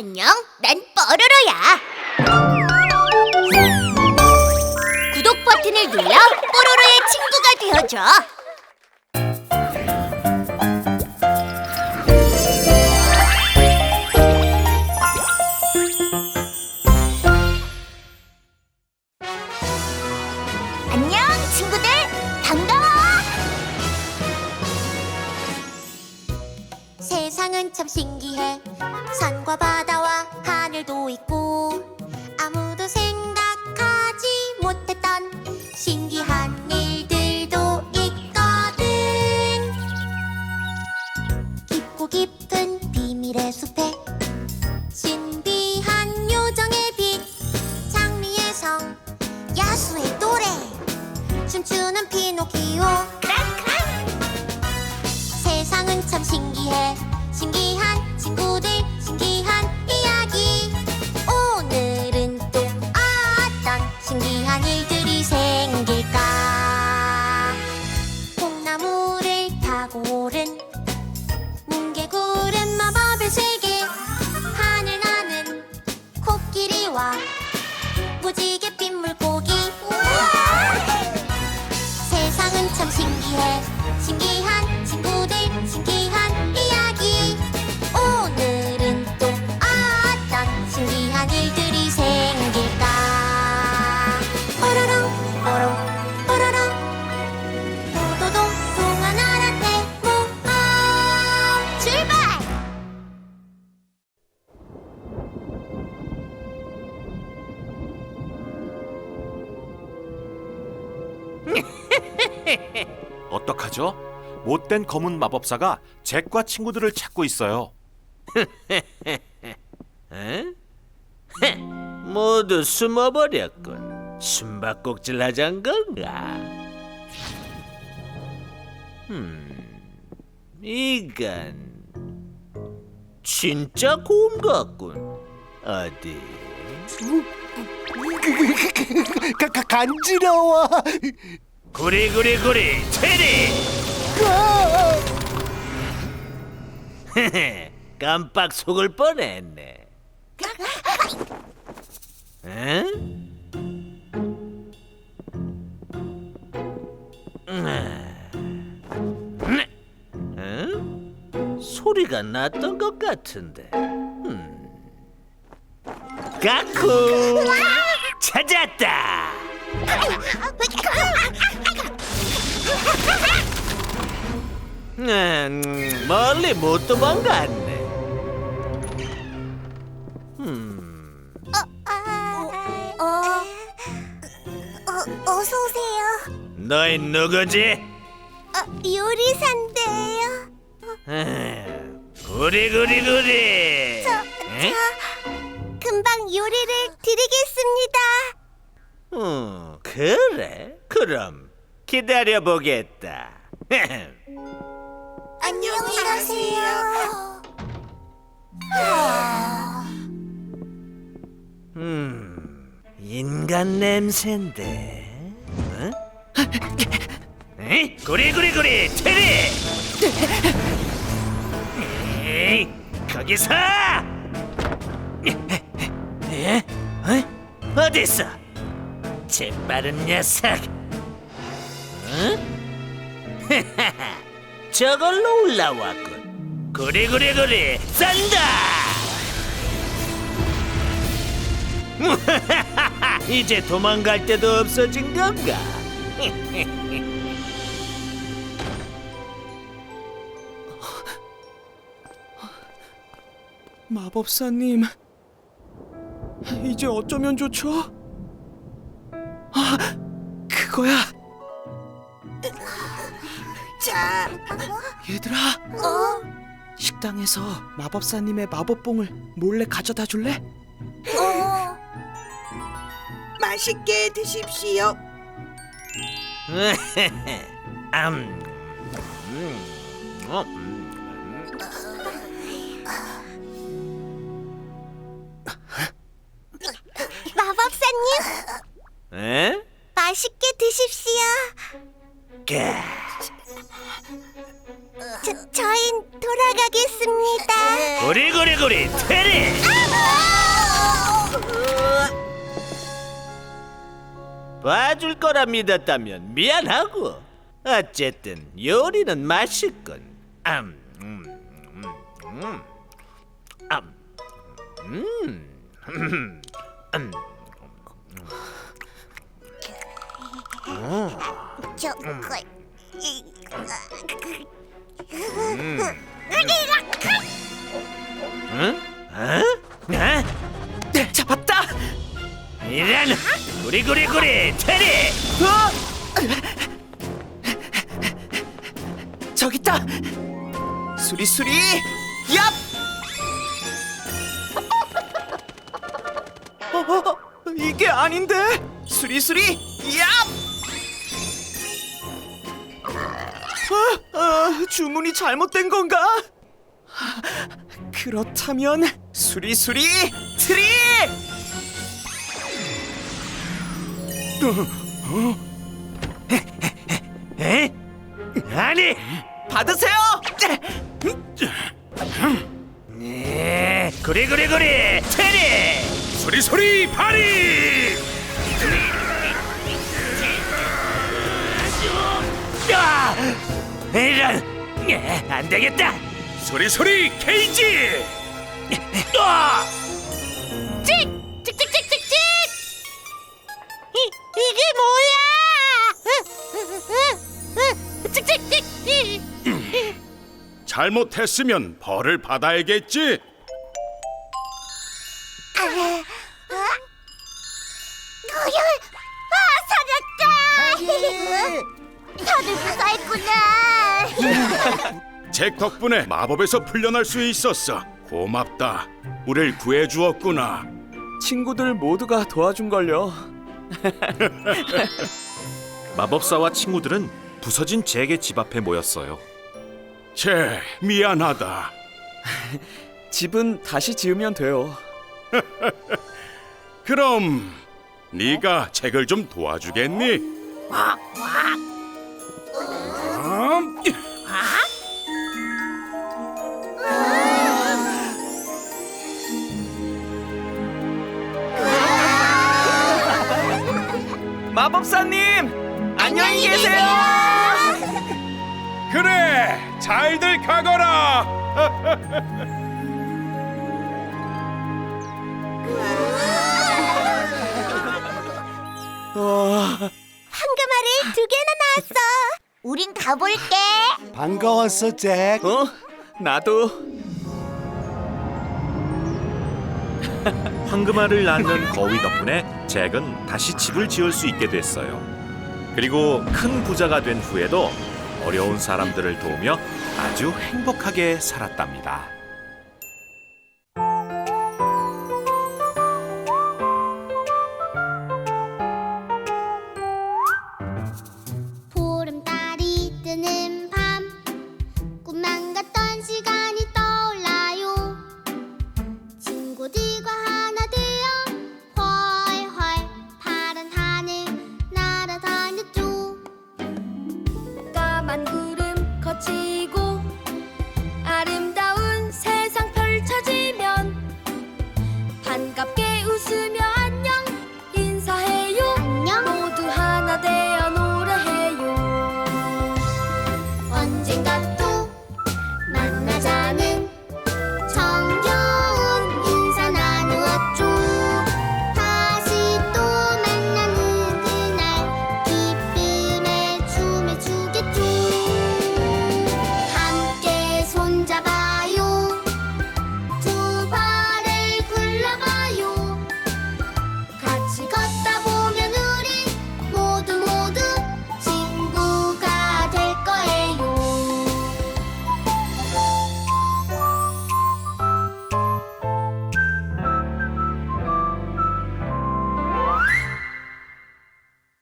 안녕, 난 뽀로로야. 구독 버튼을 눌러 뽀로로의 친구가 되어줘. 참 신기해. 산과 바다와 하늘도 있고 무지개 어떡하죠? 못된 검은 마법사가 잭과 친구들을 찾고 있어요. 모두 숨어버렸군. 숨바꼭질 하잔 건가? 음, 이건 진짜 곰 같군. 어디? 가, 가, 간지러워. 구리 구리 구리 테리! 깜빡 속을 뻔했네. 소리가 났던 것 같은데. 음. 까쿠! 찾았다! 음, 멀리 못 도망갔네. 음, 어, 어, 어서 오세요. 너희 누구지? 어, 요리사인데요. 음, 구리구리구리. 저, 에? 저 금방 요리를 드리겠습니다. 음, 그래? 그럼 기다려 보겠다. 안녕히 가세요. 음, 인간 냄새인데. 어? 에이, 구리구리구리 테리. 에이, 거기서. 에? 어? 어디 있어? 재빠른 녀석. 응? 저걸로 올라왔군. 구리구리구리 싼다. 이제 도망갈 데도 없어진 건가? 마법사님, 이제 어쩌면 좋죠? 아, 그거야. 자, 얘들아, 어, 식당에서 마법사님의 마법봉을 몰래 가져다 줄래? 어, 맛있게 드십시오. 음, 음, 어, 음. 마법사님 에? 주십시오. 그, 저, 저흰 돌아가겠습니다. 구리구리구리 테리! 봐줄 거라 믿었다면 미안하고 어쨌든 요리는 맛있군. 암, 음, 음, 음. 음, 음, 음. 음. 음. 음. 저, 그, 이, 응? 어? 어? 네, 잡았다. 이런 구리구리구리 테리 어? 저기 있다. 수리수리. 얍. 어, 어, 어, 이게 아닌데. 수리수리. 얍. 어, 어, 주문이 잘못된 건가? 그렇다면 수리수리 트리. 에? 아니 받으세요. 네, 구리구리구리 테리 소리 소리 파리! 이런 예, 안 되겠다 소리 소리 케이지! 아! 찍! 찍찍찍찍찍! 이, 이게 뭐야! 찍찍찍! 잘못했으면 벌을 받아야겠지. 잭 덕분에 마법에서 풀려날 수 있었어. 고맙다. 우릴 구해주었구나. 친구들 모두가 도와준 걸요. 마법사와 친구들은 부서진 잭의 집 앞에 모였어요. 잭, 미안하다. 집은 다시 지으면 돼요. 그럼 네가 잭을 좀 도와주겠니? 음, 마법사님 안녕히 계세요. 그래, 잘들 가거라. 와, 황금알을 두 개나 나왔어. 우린 가볼게. 반가웠어, 잭. 어? 나도 황금알을 낳는 거위 덕분에 잭은 다시 집을 지을 수 있게 됐어요. 그리고 큰 부자가 된 후에도 어려운 사람들을 도우며 아주 행복하게 살았답니다.